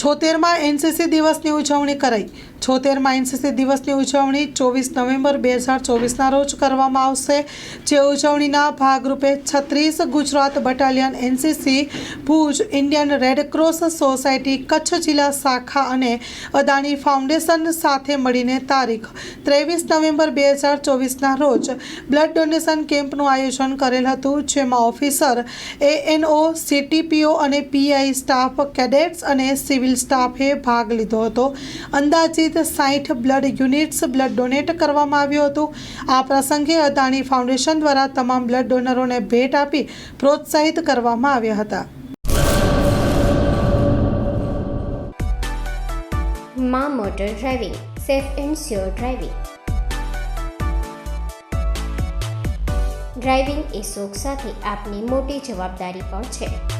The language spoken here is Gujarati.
છોતેરમાં એનસીસી દિવસની ઉજવણી કરાઈ. છોતેરમાં એનસીસી દિવસની ઉજવણી ચોવીસ નવેમ્બર બે હજાર ચોવીસના રોજ કરવામાં આવશે, જે ઉજવણીના ભાગરૂપે છત્રીસ Gujarat battalion NCC, Bhuj Indian red cross society, Kutch જિલ્લા શાખા અને અદાણી ફાઉન્ડેશન સાથે મળીને તારીખ ત્રેવીસ નવેમ્બર બે હજાર ચોવીસના રોજ બ્લડ ડોનેશન કેમ્પનું આયોજન કરેલ હતું, જેમાં ઓફિસર, એએનઓ, સીટીપીઓ અને પીઆઈ સ્ટાફ, કેડેટ્સ અને સિવિલ સ્ટાફે ભાગ લીધો હતો. અંદાજિત સાઠ બ્લડ યુનિટ્સ બ્લડ ડોનેટ કરવામાં આવ્યું હતું. આ પ્રસંગે અદાણી ફાઉન્ડેશન દ્વારા તમામ બ્લડ ડોનરોને ભેટ આપી પ્રોત્સાહિત કરવામાં આવ્યા હતા. મા motor driving, safe and sure driving. Driving એ શોખ સાથે આપની મોટી જવાબદારી પણ છે.